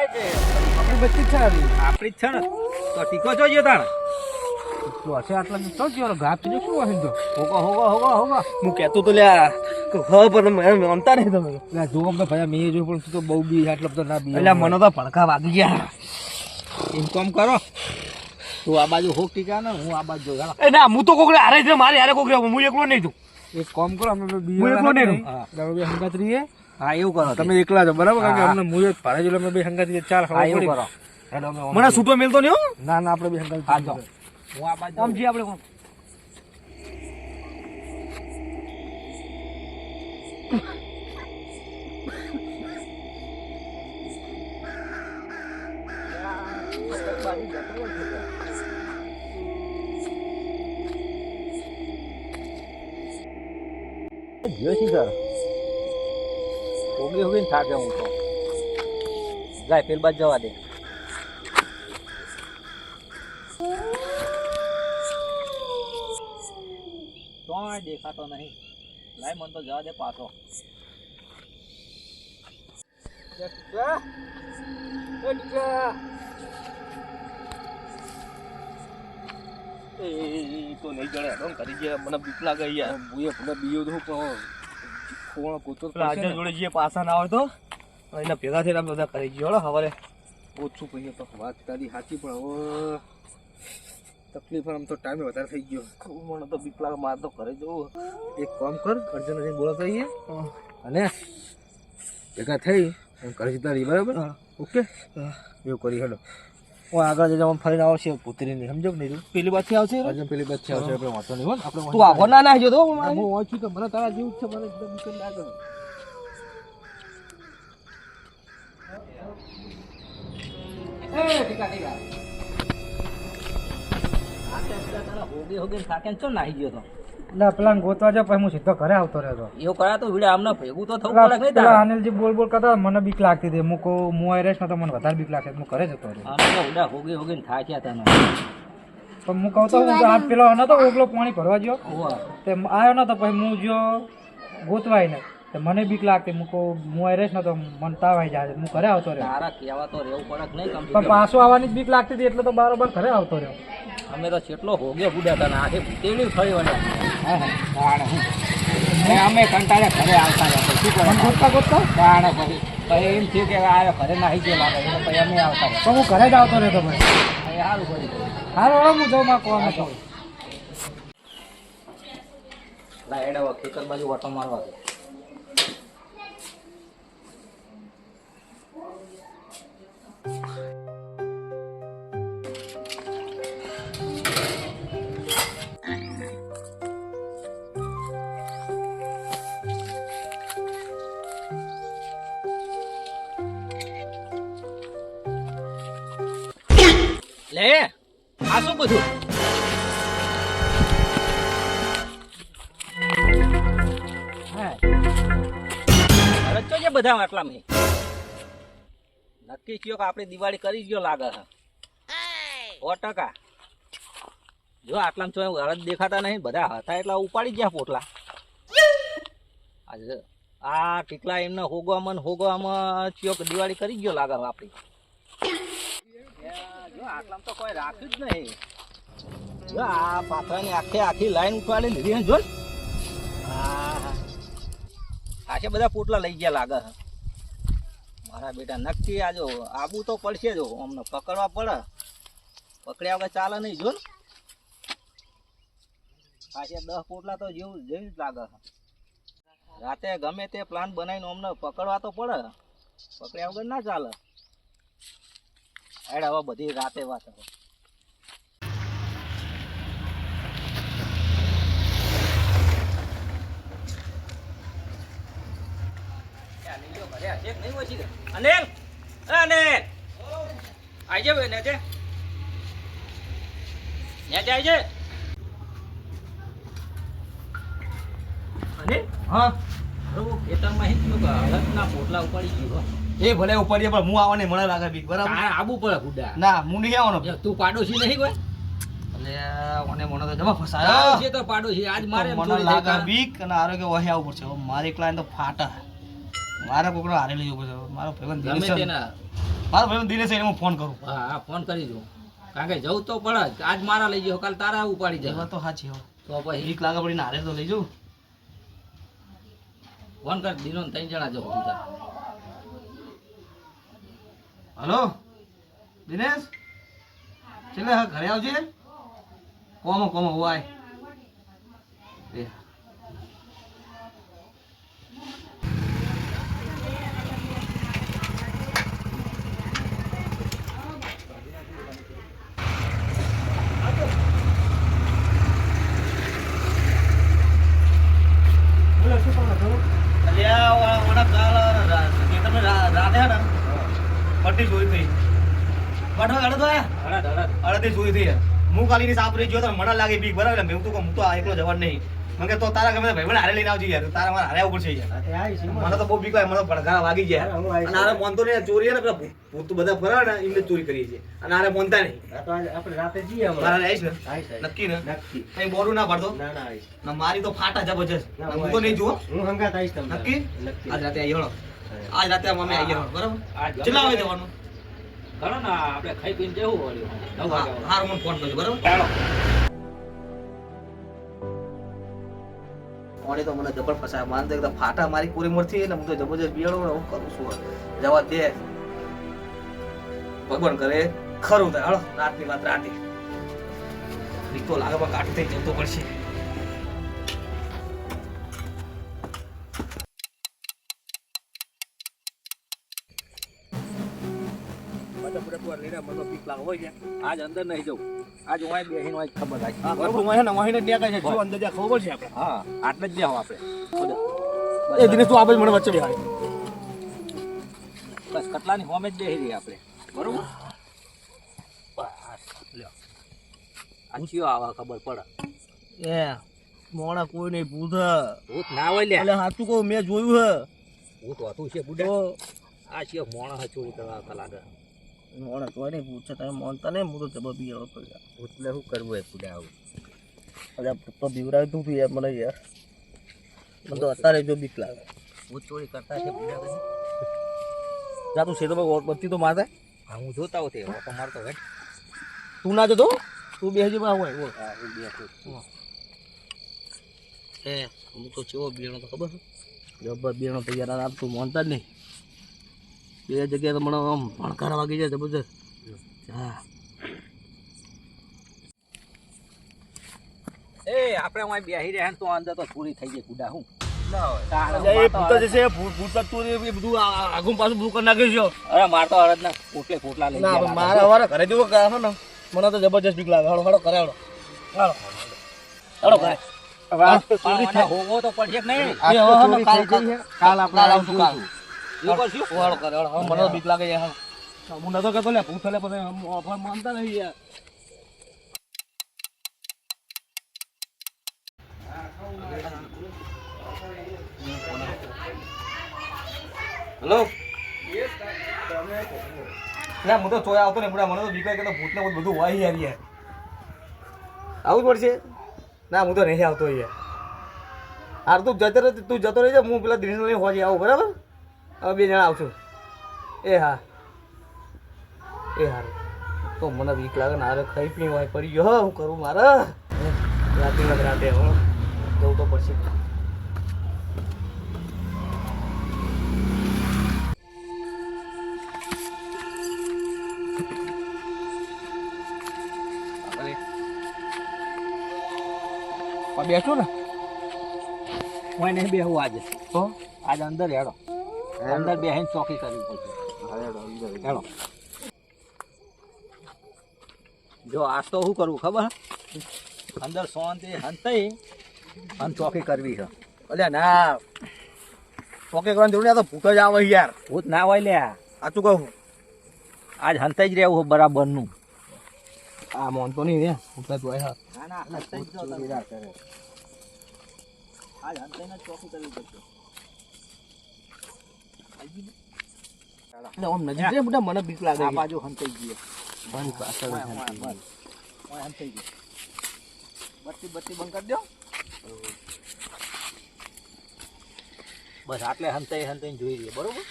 વચ્ચે છે આપણી વચ્ચે છે આપણી જ છે ને. તો ટીકો ગયો તાણ. તો હશે આટલા તો તો જ શું વાહન તો? હોગો હોગો હોગો હોગો. હું કહેતો તો લ્યા ખબર મને માનતા નહીં તમે. એટલે જો અમને ભાઈ મેં જોયું પણ તો બહુ બી આટલો બધો ના બી એટલે મને તો ભડકા વાગી ગયા. એમ કોમ કરો. તું આ બાજુ હોક ટીકા ને હું આ બાજુ એ ના હું તો કોકડે હારે છે મારે હારે કોકડે હું એકલો નહીં છું એક કામ કરો અમે બી એકલો નહીં. હા. તમે બે હંગાત રહીએ હા એવું કરો તમે એકલા છો બરાબર? કારણ કે અમને મુએ ભાડે જેલો અમે બે હંગાત ચાર હા એવું કરો. મને છૂટો મેલતો નહીં ના ના આપણે બે હંગાત હા જો. હું આ બાજુ આમ આપણે કોણ? ગયો છે સર હોગી હોગી થાકે હું તો જાય પેલ બાદ જવા દે તોય દેખાતો નહીં લાય મન તો જવા દે પાછો એ તો નહીં જડે હેડો કરી ગયા મને બીક લાગે યાર મુએ ભલે બીયો તો પણ કોણ પેલા આજે જોડે જે પાછા ના હોય તો એના ભેગા થઈને બધા કરી ગયો હવારે. ઓછું કહીએ તો વાત તારી સાચી પણ હવે તકલીફ આમ તો ટાઈમે વધારે થઈ ગયો. મને તો બીપલા માર તો ઘરે જવું એક કામ કર અર્જુન જઈને બોલો થઈએ અને ભેગા થઈ એમ કરી જતા રહીએ બરાબર ઓકે? એવું કરી હેડો. હું આગળ જઈને ફરીને આવશે. પુત્રીની સમજો ને પેલી બાજુ આવશે હજુ પેલી બચ્ચે આવશે આપણે વાંચો નહીં હોય આપણે તું આખો ના નાખજો તો હું વાંચું તો મને તારા જેવું જ છે મને એકદમ લાગે હોગી હોગી થાકે ચો નાહી ગયો તો? ના પેલા ગોતવા જાવ પછી હું સીધો ઘરે આવતો રહેતો એવું કરા તો વિડે આમને ભેગું તો થવું પડે નહીં પેલા અનિલજી બોલ બોલ કરતા મને બીક લાગતી હતી. હું કહું હું રહીશ ને તો મને વધારે બીક લાગશે. હું ઘરે જતો રહ્યો આમ તો ઉડા હોગી હોગી થાક્યા તને. પણ હું કહું તો આ પેલો નતો ઓગલો પાણી ભરવા ગયો. તે આવ્યો નતો પછી હું જો ગોતવાય ને તે મને બીક લાગતી. હું કહું હું આવી નતો મને તાવ આવી જાય. હું ઘરે આવતો રહ્યો. તારા કહેવા તો રહેવું પડક નહીં પણ પાછો આવવાની જ બીક લાગતી હતી એટલે તો બરોબર ઘરે આવતો રહ્યો. અમે તો કેટલો હોગ્યો બુડા તને આખે ભૂતેલી ફરી વળે હા હા અમે કંટાળે ઘરે આવતા રહ્યા શું મને ગોતતા ગોતતા? પછી પછી એમ થયું કે આ ઘરે નાહી ગયો લાગે એટલે પછી અમે આવતા રહ્યા તો હું ઘરે જ આવતો રહ્યો તમે સારું કરી હારો હવે હું જાઉં માં કોણ હતો લા એડા ખેતર બાજુ વટો મારવા દે બધા આટલા મેં. નક્કી થયો કે આપણે દિવાળી કરી ગયો લાગે છે. સો ટકા. જો આટલામાં તો હળદ દેખાતા નહીં બધા હતા એટલા ઉપાડી ગયા પોટલા. આજે આ કેટલા એમને હોગવામાં હોગવામાં કે દિવાળી કરી ગયો લાગે છે આપણી. જો આટલામાં તો કોઈ રાખ્યું જ નહીં. જો આ પાથરાની આખે આખી લાઈન ઉપાડી લીધી જો ને. હા બધા પોટલા લઈ ગયા લાગે મારા બેટા નક્કી આજો આબુ તો પડશે જો, અમને પકડવા પડે. પકડ્યા વગર ચાલે નહીં જો ને. આશે દસ પોટલા તો જેવું જેવું જ લાગે. રાતે ગમે તે પ્લાન બનાવીને અમને પકડવા તો પડે. પકડ્યા વગર ના ચાલે. હેડ હવે બધી રાતે વાત હવે અનિલ એ અનિલ. આઈ જાય ને તે ને તે આઈ જાય અનિલ હા ખેતરમાં હળદના પોટલા ઉપાડી ગયો એ ભલે ઉપરીએ પણ હું આવવાને મને લાગે બીક બરાબર? આબુ પડે બુડા ના હું નહીં આવવાનો. તું પાડોશી નહીં કોઈ મને મને તો જમા ફસાયો. પાડોશી તો પાડોશી. આજ મારે મને લાગે બીક અને આરોગ્ય વહે આવવું પડશે. મારી મારે તો ફાટા. મારે કોકડો હારે લઈ જવું પડશે. મારો ભાઈબંધ દિનેશ છે મારો ભાઈબંધ દિનેશ એને હું ફોન કરું. હા હા ફોન કરી દઉં. કારણ કે જવું તો પડે આજ મારા લઈ જાઓ કાલ તારા ઉપાડી જાય. તો સાચી હો. તો પછી? એક લાગે પડીને હારે તો લઈ જવું ફોન કર દિનો ત્રણ જણા જવું તું. હલો? દિનેશ? છેલ્લે ઘરે આવજે. કોમો કોમો હોય એ અલ્યા ઓના કાલ ખેતરમાં રા- રાતે હે ને? પટ્ટી જોઈ થઈ. પટવા અડદ આયા હળદ, હળદ. જોઈ થઈ હું. કાલીની સાપ રહી ગયો તો મને લાગે બીક બરાબર મેં તો હું તો આ એકલો જવાન નહીં. મને તો તારા ગમે ભાઈ ભાઈબંધ હારે લઈને આવજે યાર. તારા મારે હારે ઉપર પડશે યાર. મને તો બહુ બીક મને વાગી ગયા. અને આરે મોનતો ચોરી ને પેલા ભૂત બધા ફરે ને એમને ચોરી કરી છે અને આરે મોનતા નહીં. આપણે રાતે જઈએ મારા આવીશ ને? નક્કી ને? કઈ બોરું ના પડતો? ના ના આવીશ. મારી તો ફાટા જબરજસ્ત હું તો નહીં જુઓ. હું હંગાત આવીશ તમને. નક્કી? આજ રાતે આવી હળો આજ રાતે અમે આવી હળો બરાબર? કેટલા વાગે જવાનું? ખરો ને આપણે ખાઈ પીને જવું વળ્યું નવ વાગે હાર મને ફોન કરજો બરાબર? ચાલો. ઓણે તો મને જબર ફસાય. માન તો એકદમ ફાટા મારી પૂરી મૂર્તિ એટલે હું તો જબરજસ્ત બિયાડો ને હું કરું છું. જવા દે. ભગવાન કરે. ખરું થાય. હળો રાતની વાત રાતે. નીકળો તો લાગે પણ કાઢી થઈ જવું તો છે આજ અંદર નહીં જવું. આજ હું અહીં બેસીને ખબર રાખી. હા બરાબર. ટેકાય છે જો અંદર જ્યાં ખબર છે આપણે. હા. આટલે જ બેહો આપણે. એ દિનેશ તું આપણે મને વચ્ચે બસ કટલાની હોમે જ બેસી રહી આપણે. બરોબર? લ્યો આ ચિયો આવા ખબર પડે? એ મોણા કોઈ નહીં ભૂત ભૂત ના હોય લે એટલે સાચું કહું મેં જોયું હે. ભૂત હતું છે બુડા. આ છે મોણા ચોરી કરવા લાગે મોણા કોઈ નહીં પૂછે. તમે માનતા નહીં હું તો જબર બિયાડો તો યાર. ભૂતને શું કરવું એ બુડા આવું. અરે ભૂત તો બીવરાય તું યાર મને યાર. મને તો અત્યારે જો બીક લાગે. ભૂત ચોરી કરતા છે બુડા કદી જા તું સેતો બત્તી તો મારે હા હું જોતા હોતે તો મારતો વેટ તું ના જતો તું બે હજી હોય આવ્યો હા હું બેઠું હે. હું તો ચેવો બેણો તો ખબર છે? જબર બેણો તૈયાર આપતું તું માનતા જ નહીં. બે જગ્યાએ તો મને આમ ભણકારા વાગી જાય જબરજસ્ત હા. એ આપણે અહીં બેસી રહ્યા તો અંદર તો ચોરી થઈ ગઈ બુડા હું. મને તો જબરજસ્ત બીક લાગે. હળો હળો કરાવડો હળો હળો હળો પણ હોવો તો પડશે નહીં? એ હવે હવે કાલ કાલ કાલ આપણે આવશું શું વાળો કરે? મને તો બીક લાગે યાર હું નતો કહેતો લે ભૂત લે પછી માનતા નહીં યાર. હેલો? હું તો ચોયા આવતો ને બુડા મને તો બીક લાગે કે ભૂત ને બધું હોય યાર યાર. આવું જ પડશે. ના હું તો નહીં આવતો યાર. હાર તું જતો રહી તું જતો રહેજે હું પેલા દિનેશ હોજી આવું બરાબર? હવે બે જણા આવશું એ હા. એ હારું તો મને બીક લાગે ને હારે ખાઈ પી હોય પડી ગયો. હું કરું મારે? રાતે રાતે હવે જવું તો પડશે. બેઠું ને. કોઈ નહીં બેહવું આજે. તો આજે અંદર હેડો. અંદર બેહીને ચોકી કરવી પડશે. હેડો જો આજ તો શું કરવું ખબર? અંદર શાંતિ હંતાઈ અને ચોકી કરવી છે. અલ્યા ના. ચોકી કરવાની જરૂર તો ભૂત જ આવે યાર. ભૂત ના હોય લે સાચું કહું? આજ હંતાઈ જ રહેવું બરાબરનું. આ મોનતો નહીં રે. ભૂત જ હોય હા ના હંતાઈ. આજ હંતાઈને ચોકી કરવી પડશે. આમ નજીક છે બધા મને બીક લાગે આ. બાજુ હંતાઈ ગઈ મારી પાછળ. હંતાઈ ગઈ બત્તી બત્તી બંધ કરી દો. બસ આટલે હંતાઈ હંતાઈ જોઈ લઈએ બરોબર?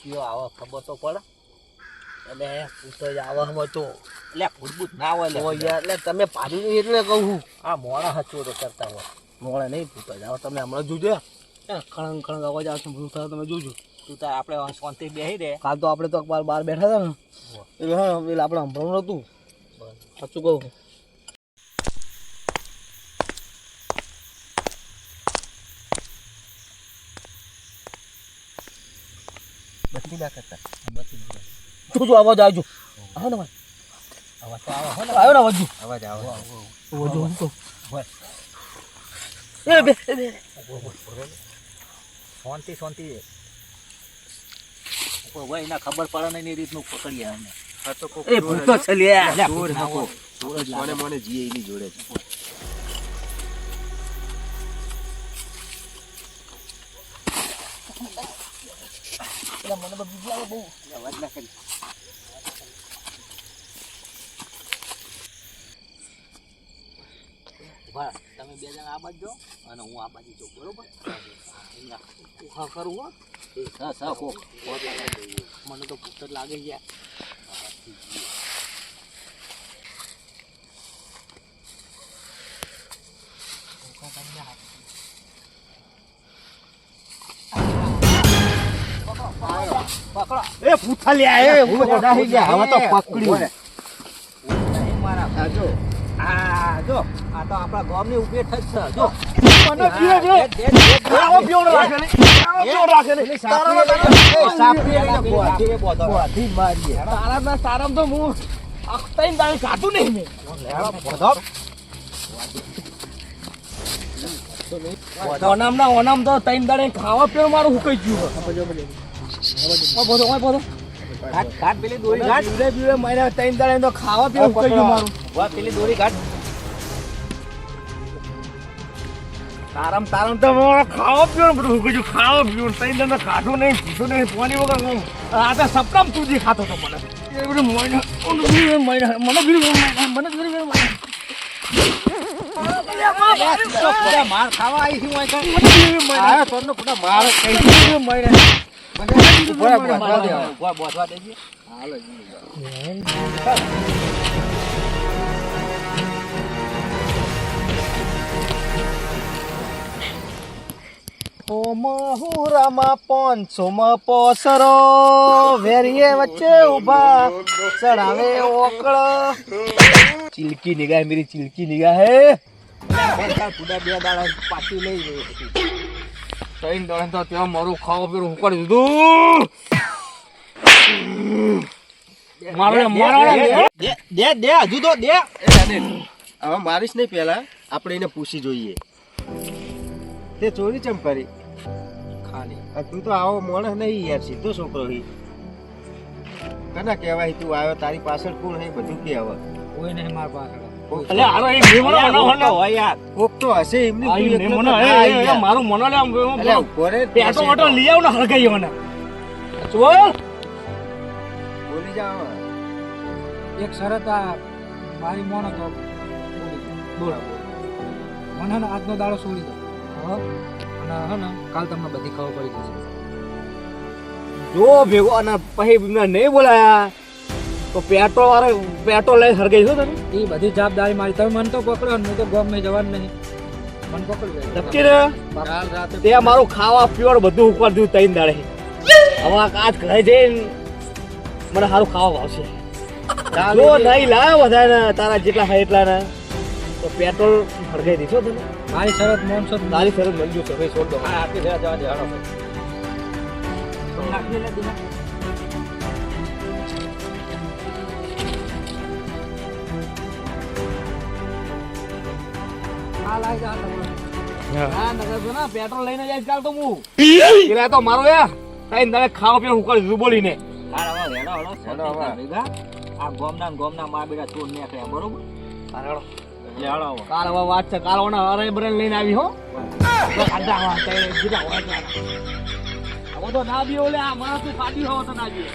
કયો આવો ખબર તો પડે. એટલે પૂછો જ આવામાં તો એટલે ભૂતભૂત ના હોય યાર એટલે તમે પાડી એટલે કહું આ મોડા હચવો તો કરતા હોય. મોડા નહીં પૂછો જાવ તમે હમણાં જોજો. ખળંગ ખળંગ અવાજ આવશે ભૂલ થયો તમે જોજો. તું તાર આપણે શાંતિ બેસી દે. કાલ તો આપણે તો બહાર બહાર બેઠા હતા ને. એટલે હા એટલે આપણે સંભળવાનું નતું સાચું કહું. બત્તી ના કરતા જોજો અવાજ આવજો. આવો ને અવાજ તો આવે ને. આવ્યો ને અવાજ અવાજ આવે હું એ બે એ બે. શાંતિ શાંતિ હોય એના ખબર પડે નહીં એ રીતનું પકડીએ અમે. એ ભૂતો છે ચોર ના હોય. ચોર જ લાગે. મને જીએ એની જોડે. છે અવાજ ના કરી. તમે બે જણા આ બાજુ અને હું આ બાજુ જો બરોબર? મને તો ભૂત જ લાગે છે એ પૂછા લ્યા એ હું ઊભો, ગયા હવે તો પકડી મારા જો આ જો આ તો આપણા ગામની ઉપેઠ જ છે જો મને પીવે છે. દે, દે, દે, દે. આવો પીવડો રાખે ને આવો પીવડો રાખે ને તારા એ સાપ પીએ તારા ના તો હું નહીં મેં. ઓનામ ના ઓનામ તો તૈન દાડે ખાવા પીવા મારું હુકાઈ ગયું બધો બોધો. ઓય ઘાટ, ઘાટ પેલી દોરી ઘાટ. પીવે બીવે મહિના તઈને દાડે તો ખાવા પીવા હુકાઈ ગયું મારું. પેલી દોરી ઘાટ. તારામ તારમ તો ખાવા પીવાનું બધું ગયું ખાવા પીવાનું. તઈને દાડે ખાધું નહીં પીધું નહીં પાણી વગર હું. આ તો સપનામ તુજી ખાતો તો મને. એ બધું મને મને તો બધા માર ખાવા આવી છું માર કઈ મહિના. ઊભા, બોધવા દે. ઊભા, બોધવા દેજે. મહુરામાં પાંચસો માં પોસરો. વેરીએ વચ્ચે ઊભા ચડાવે ઓકળ. ચિલકી નિગાહ મેરી ચિલકી નિગાહ હે. પુડા બે દાડા પાછી લઈ ગઈ ત્રણ તઈન તો ત્યાં મારું ખાવા પીવું ઉકાળી દીધું. મારે મારો દે, દે, હજુ તો દે. હવે મારીશ નહીં પહેલા આપણે એને પૂછી જોઈએ. તે ચોરી ચમ કરી? તું તો આવો માણસ નહીં યાર સીધો છોકરો હી. કના કહેવાય તું આવ્યો તારી પાછળ કોણ હે બધું કે આવે કોઈ નહીં માર પાછળ. અલે આરો એ મેમણો અલ્યા, મનો હોય યાર. કોક તો હશે એમની આ તું ઈ એકલો મેમણો તો એ ના એ, એ યાર. મારું મનો લે આમ અલ્યા, ઊભો રે, પેટો બેસી લઈ આવ ને હળગાઈ મને. ચોર બોલી જા એક શરત આ મારી મોનો તો બોલો. મને આજનો દાડો છોડી દો. હો? અને હે ને કાલ તમને બધી ખબર પડી જશે. જો ભેગો અને પછી એમને નહીં બોલાયા તો પેટ્રોલ વાળો પેટ્રોલ લઈને હરગાઈ છો તમે? એ બધી જવાબદારી મારી. તમે મને તો પકડો હું તો ગમે જવાનું નહીં. મને પકડી નક્કી રે કાલ તે મારું ખાવા પીવાનું બધું ઉપર દીધું તૈન દાડે. હવે આજ ઘરે જઈને મને સારું ખાવા ભાવશે. જો નહીં લાવ વધારે તારા જેટલા હોય એટલા ને તો પેટ્રોલ હરગાઈ દીધો તને મારી શરત મોનસો તારી શરત મંજૂર છે ભાઈ છોડ દો. હા, આપી દેવા જવા જવાનો પેટ્રોલ લઈને જાય કાલ તો હું. એટલે તો મારો યાર તૈન દાડે ખાવા ઉકાળી દીધું બોલીને આ ગોમના ગોમના મા બેટા ચોર નીકળ્યા, બરોબર? કાલ હવે વાત છે. કાલ અરે બરે લઈને આવી, હો. આવા હોય તો ના ઓલે આ માણસ ફાટી હોવ બી